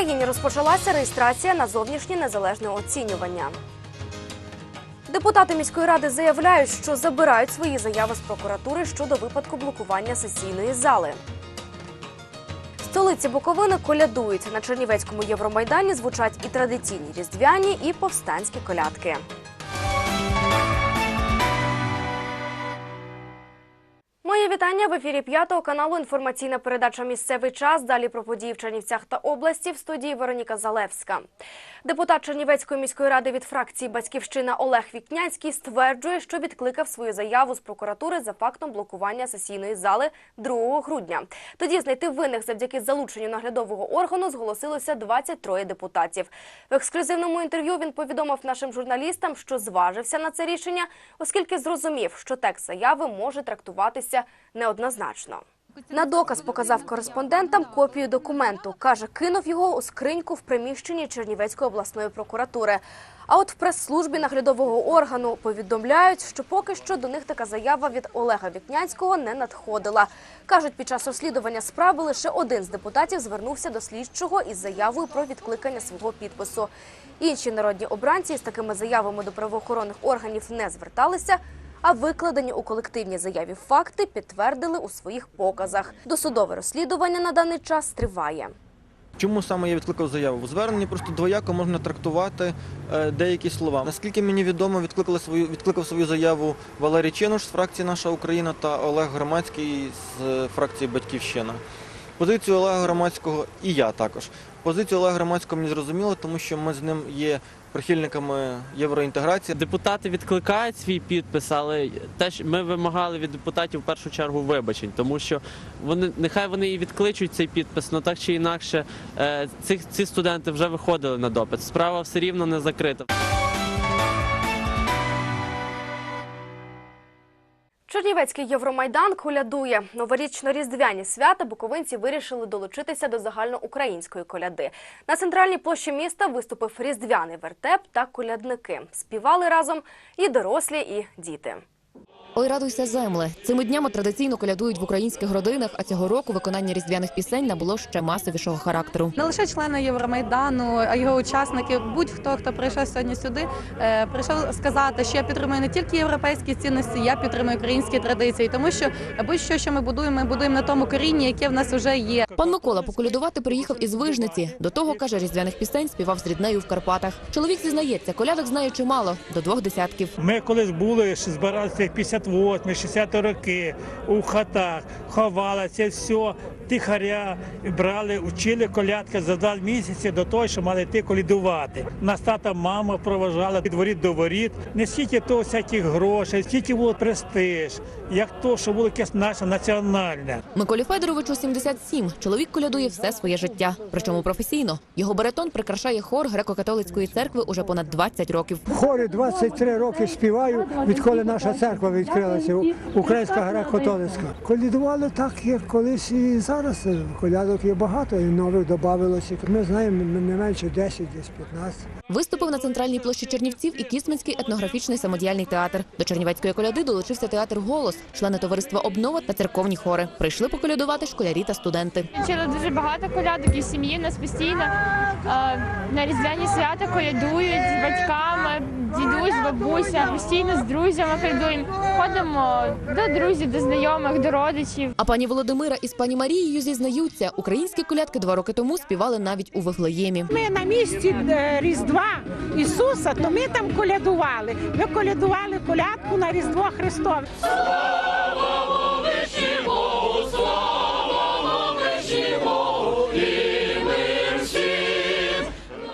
Україні розпочалася реєстрація на зовнішнє незалежне оцінювання. Депутати міської ради заявляють, що забирають свої заяви з прокуратури щодо випадку блокування сесійної зали. Столиці Буковини колядують на Чернівецькому Євромайдані. Звучать і традиційні різдвяні, і повстанські колядки. Вітання в ефірі п'ятого каналу. Інформаційна передача Місцевий час. Далі про події в Чернівцях та області в студії Вероніка Залевська. Депутат Чернівецької міської ради від фракції Батьківщина Олег Вікнянський стверджує, що відкликав свою заяву з прокуратури за фактом блокування сесійної зали 2 грудня. Тоді знайти винних завдяки залученню наглядового органу зголосилося 23 депутатів. В ексклюзивному інтерв'ю він повідомив нашим журналістам, що зважився на це рішення, оскільки зрозумів, що текст заяви може трактуватися неоднозначно. На доказ показав кореспондентам копію документу. Каже, кинув його у скриньку в приміщенні Чернівецької обласної прокуратури. А от в прес-службі наглядового органу повідомляють, що поки що до них така заява від Олега Вікнянського не надходила. Кажуть, під час розслідування справи лише один з депутатів звернувся до слідчого із заявою про відкликання свого підпису. Інші народні обранці з такими заявами до правоохоронних органів не зверталися. А викладені у колективній заяві факти підтвердили у своїх показах. Досудове розслідування на даний час триває. Чому саме я відкликав заяву? В зверненні просто двояко можна трактувати е, деякі слова. Наскільки мені відомо, відкликали свою відкликав свою заяву Валерій Чинуш з фракції Наша Україна та Олег Громадський з е, фракції Батьківщина. Позицію Олега Громадського і я також. Позицію Олега Громадського мені зрозуміло, тому що ми з ним є прихильниками євроінтеграції. Депутати відкликають свій підпис, але теж ми вимагали від депутатів в першу чергу вибачень, тому що вони нехай вони і відкличуть цей підпис, але так чи інакше е, ці, ці студенти вже виходили на допит. Справа все рівно не закрита. Чернівецький Євромайдан колядує. Новорічно-різдвяні свята буковинці вирішили долучитися до загальноукраїнської коляди. На центральній площі міста виступив різдвяний вертеп та колядники. Співали разом і дорослі, і діти. Ой, радуйся, земле. Цими днями традиційно колядують в українських родинах, а цього року виконання різдвяних пісень набуло ще масовішого характеру. Не лише члени Євромайдану, а його учасники, будь-хто, хто прийшов сьогодні сюди, е, прийшов сказати, що я підтримую не тільки європейські цінності, я підтримую українські традиції, тому що будь-що, що ми будуємо, ми будуємо на тому корінні, яке в нас вже є. Пан Микола поколядувати приїхав із Вижниці. До того каже, різдвяних пісень співав з ріднею в Карпатах. Чоловік зізнається, колядок знає чимало до двох десятків. Ми колись були, збиралися 58 60 роки у хатах, ховалася, це все, тихаря, брали, учили колядки за два місяці до того, що мали йти колядувати. Нас тата, мама проважала від воріт до воріт. Не стільки то всяких грошей, стільки було престиж, як то, що було якесь наше національне. Миколі Федоровичу 77. Чоловік колядує все своє життя, причому професійно. Його баритон прикрашає хор греко-католицької церкви уже понад 20 років. В хорі 23 роки співаю, відколи наша церква відкрилася, Українська греко-католицька. Колядували так, як колись і зараз. Колядок є багато, і нових додавалося. Ми знаємо не менше 10, десь 15. Виступив на центральній площі Чернівців і Кісменський етнографічний самодіяльний театр. До Чернівецької коляди долучився театр Голос, члени товариства Обнова та церковні хори. Прийшли поколядувати школярі та студенти. Вчили дуже багато колядок і в сім'ї нас постійно е, на різдвяні свята колядують з батьками, дідусь, бабуся, постійно з друзями колядуємо. Ходимо до друзів, до знайомих, до родичів. А пані Володимира із пані Марією зізнаються, українські колядки два роки тому співали навіть у Вифлеємі. Ми на місці е, Різдва Ісуса, то ми там колядували. Ми колядували колядку на Різдво Христове.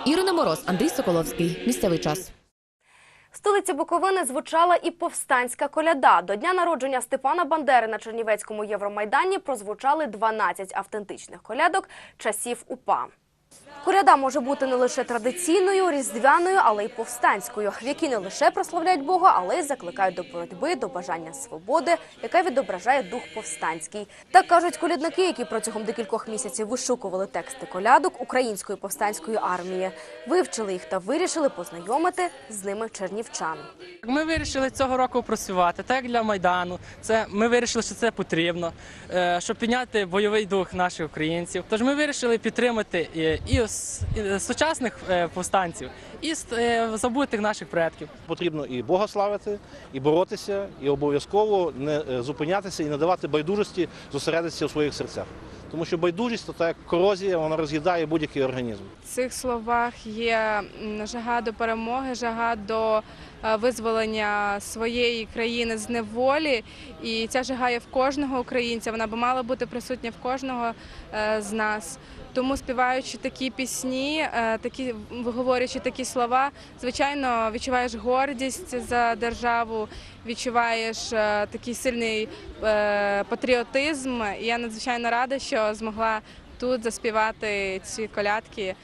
Ірина Мороз, Андрій Соколовський. Місцевий час. Столиці Буковини звучала і повстанська коляда. До дня народження Степана Бандери на Чернівецькому Євромайдані прозвучали 12 автентичних колядок часів УПА. Коляда може бути не лише традиційною, різдвяною, але й повстанською, в якій не лише прославляють Бога, але й закликають до боротьби, до бажання свободи, яка відображає дух повстанський. Так кажуть колядники, які протягом декількох місяців вишукували тексти колядок української повстанської армії, вивчили їх та вирішили познайомити з ними чернівчан. Ми вирішили цього року працювати так як для майдану. Це ми вирішили, що це потрібно, е, щоб підняти бойовий дух наших українців. Тож ми вирішили підтримати і, і сучасних е, повстанців, і е, забутих наших предків. Потрібно і Бога славити, і боротися, і обов'язково не е, зупинятися і не давати байдужості зосередитися у своїх серцях. Тому що байдужість то так як корозія, вона роз'їдає будь-який організм. В цих словах є жага до перемоги, жага до е, визволення своєї країни з неволі. І ця жага є в кожного українця. Вона би мала бути присутня в кожного е, з нас. Тому співаючи такі пісні, е, такі виговорюючи такі слова, звичайно, відчуваєш гордість за державу, відчуваєш е, такий сильний е, патріотизм. І я надзвичайно рада, що змогла тут заспівати ці колядки.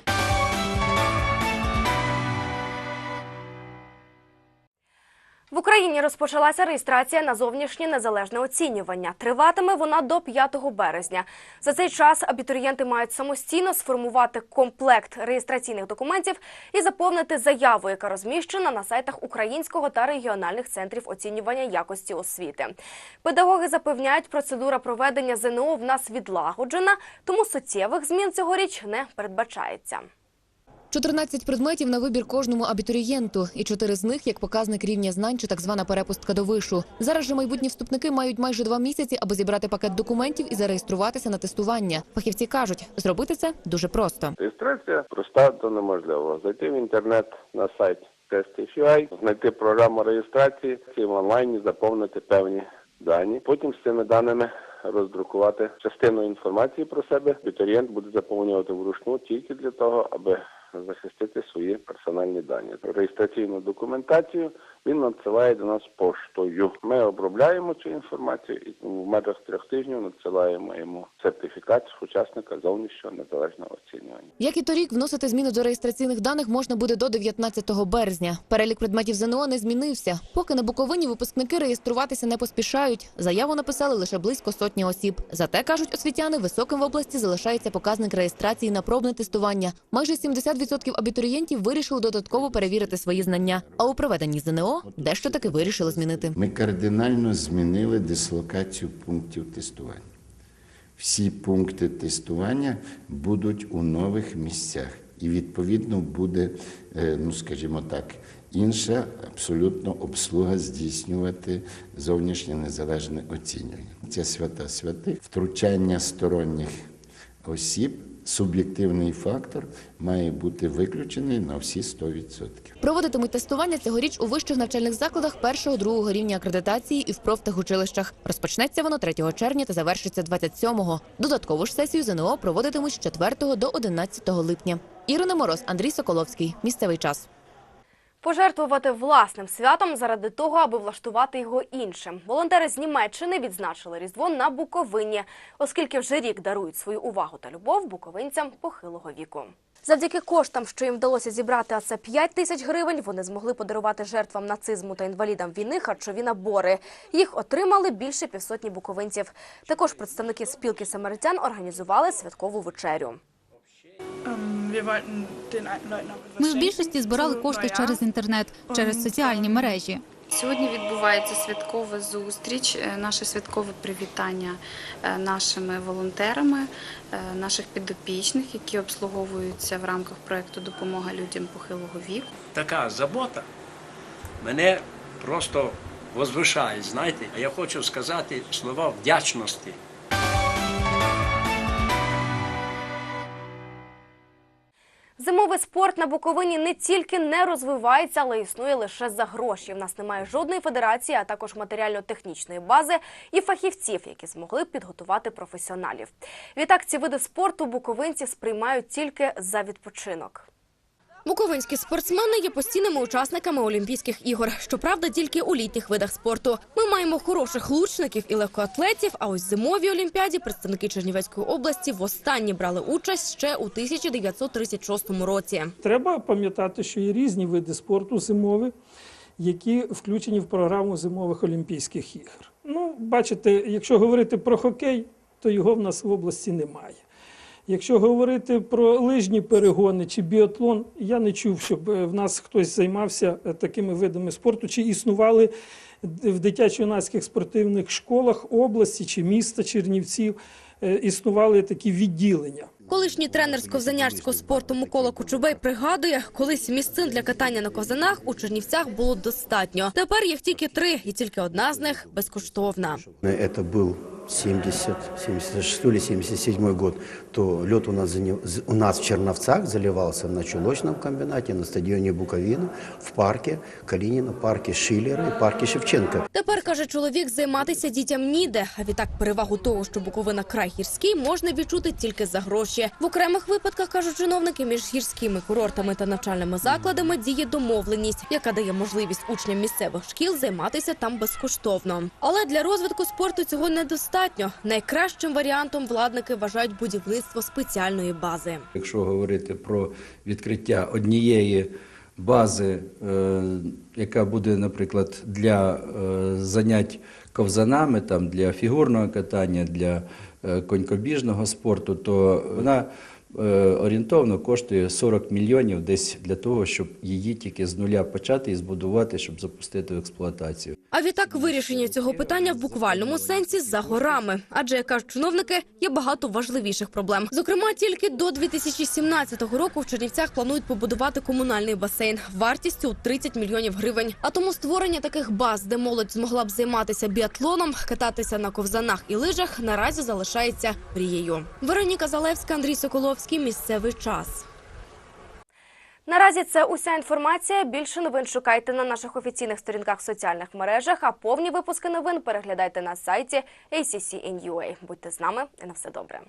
В Україні розпочалася реєстрація на зовнішнє незалежне оцінювання. Триватиме вона до 5 березня. За цей час абітурієнти мають самостійно сформувати комплект реєстраційних документів і заповнити заяву, яка розміщена на сайтах українського та регіональних центрів оцінювання якості освіти. Педагоги запевняють, процедура проведення ЗНО в нас відлагоджена, тому суттєвих змін цьогоріч не передбачається. 14 предметів на вибір кожному абітурієнту, і чотири з них як показник рівня знань чи так звана перепустка до вишу. Зараз же майбутні вступники мають майже два місяці, аби зібрати пакет документів і зареєструватися на тестування. Фахівці кажуть, зробити це дуже просто. Реєстрація проста до неможливого. Зайти в інтернет на сайт Test.fi, знайти програму реєстрації в онлайні заповнити певні дані. Потім з цими даними роздрукувати частину інформації про себе. Абітурієнт буде заповнювати вручну тільки для того, аби захистити свої персональні дані. Реєстраційну документацію він надсилає до нас поштою. Ми обробляємо цю інформацію і в межах трьох тижнів надсилаємо йому сертифікат учасника зовнішнього незалежного оцінювання. Як і торік, вносити зміни до реєстраційних даних можна буде до 19 березня. Перелік предметів ЗНО не змінився. Поки на Буковині випускники реєструватися не поспішають. Заяву написали лише близько сотні осіб. Зате кажуть освітяни, високим в області залишається показник реєстрації на пробне тестування. Майже 70% абітурієнтів вирішили додатково перевірити свої знання. А у проведенні ЗНО дещо таки вирішили змінити. Ми кардинально змінили дислокацію пунктів тестування. Всі пункти тестування будуть у нових місцях, і відповідно буде, е, ну скажімо так, інша абсолютно обслуга здійснювати зовнішнє незалежне оцінювання. Це свята святих, втручання сторонніх осіб. Суб'єктивний фактор має бути виключений на всі 100%. Проводитимуть тестування цьогоріч у вищих навчальних закладах першого-другого рівня акредитації і в профтехучилищах. Розпочнеться воно 3 червня та завершиться 27-го. Додаткову ж сесію ЗНО проводитимуть з 4 до 11 липня. Ірина Мороз, Андрій Соколовський. Місцевий час. Пожертвувати власним святом заради того, аби влаштувати його іншим. Волонтери з Німеччини відзначили Різдво на Буковині, оскільки вже рік дарують свою увагу та любов буковинцям похилого віку. Завдяки коштам, що їм вдалося зібрати, а це 5 тисяч гривень, вони змогли подарувати жертвам нацизму та інвалідам війни харчові набори. Їх отримали більше півсотні буковинців. Також представники спілки самаритян організували святкову вечерю. Ми в більшості збирали кошти через інтернет, через соціальні мережі. Сьогодні відбувається святкова зустріч, е, наше святкове привітання е, нашими волонтерами, е, наших підопічних, які обслуговуються в рамках проекту Допомога людям похилого віку. така забота мене просто возвишає, знаєте. А я хочу сказати слова вдячності. Спорт на Буковині не тільки не розвивається, але існує лише за гроші. В нас немає жодної федерації, а також матеріально-технічної бази і фахівців, які змогли підготувати професіоналів. Відтак ці види спорту буковинці сприймають тільки за відпочинок. Буковинські спортсмени є постійними учасниками Олімпійських ігор. Щоправда, тільки у літніх видах спорту. Ми маємо хороших лучників і легкоатлетів. А ось зимовій олімпіаді представники Чернівецької області востаннє брали участь ще у 1936 році. Треба пам'ятати, що є різні види спорту зимові, які включені в програму зимових Олімпійських ігор. Ну, бачите, якщо говорити про хокей, то його в нас в області немає. Якщо говорити про лижні перегони чи біатлон, я не чув, щоб е, в нас хтось займався е, такими видами спорту, чи існували в дитячо-юнацьких спортивних школах області чи міста Чернівців, е, існували такі відділення. Колишній тренер з ковзанярського спорту Микола Кучубей пригадує, колись місцин для катання на ковзанах у Чернівцях було достатньо. Тепер їх тільки три, і тільки одна з них безкоштовна. Это был 70, 76 или 77 год, то лед у нас, заня- у нас в Черновцах заливался на чулочном комбинате, на стадионе Буковина, в парке Калинина, парке Шиллера и парке Шевченко. Тепер каже чоловік, займатися дітям ніде. А відтак перевагу того, що Буковина край гірський, можна відчути тільки за гроші. В окремих випадках кажуть чиновники між гірськими курортами та навчальними закладами діє домовленість, яка дає можливість учням місцевих шкіл займатися там безкоштовно. Але для розвитку спорту цього недостатньо. Найкращим варіантом владники вважають будівництво спеціальної бази. Якщо говорити про відкриття однієї бази, е, яка буде, наприклад, для е, занять ковзанами, там, для фігурного катання, для е, конькобіжного спорту, то вона орієнтовно коштує 40 мільйонів десь для того, щоб її тільки з нуля почати і збудувати, щоб запустити в експлуатацію. А відтак вирішення цього питання в буквальному сенсі за горами. Адже, як кажуть чиновники, є багато важливіших проблем. Зокрема, тільки до 2017 року в Чернівцях планують побудувати комунальний басейн вартістю у 30 мільйонів гривень. А тому створення таких баз, де молодь змогла б займатися біатлоном, кататися на ковзанах і лижах, наразі залишається мрією. Вероніка Залевська, Андрій Соколовський. Місцевий час. Наразі це уся інформація. Більше новин шукайте на наших офіційних сторінках в соціальних мережах. А повні випуски новин переглядайте на сайті ACCNUA. Будьте з нами і на все добре.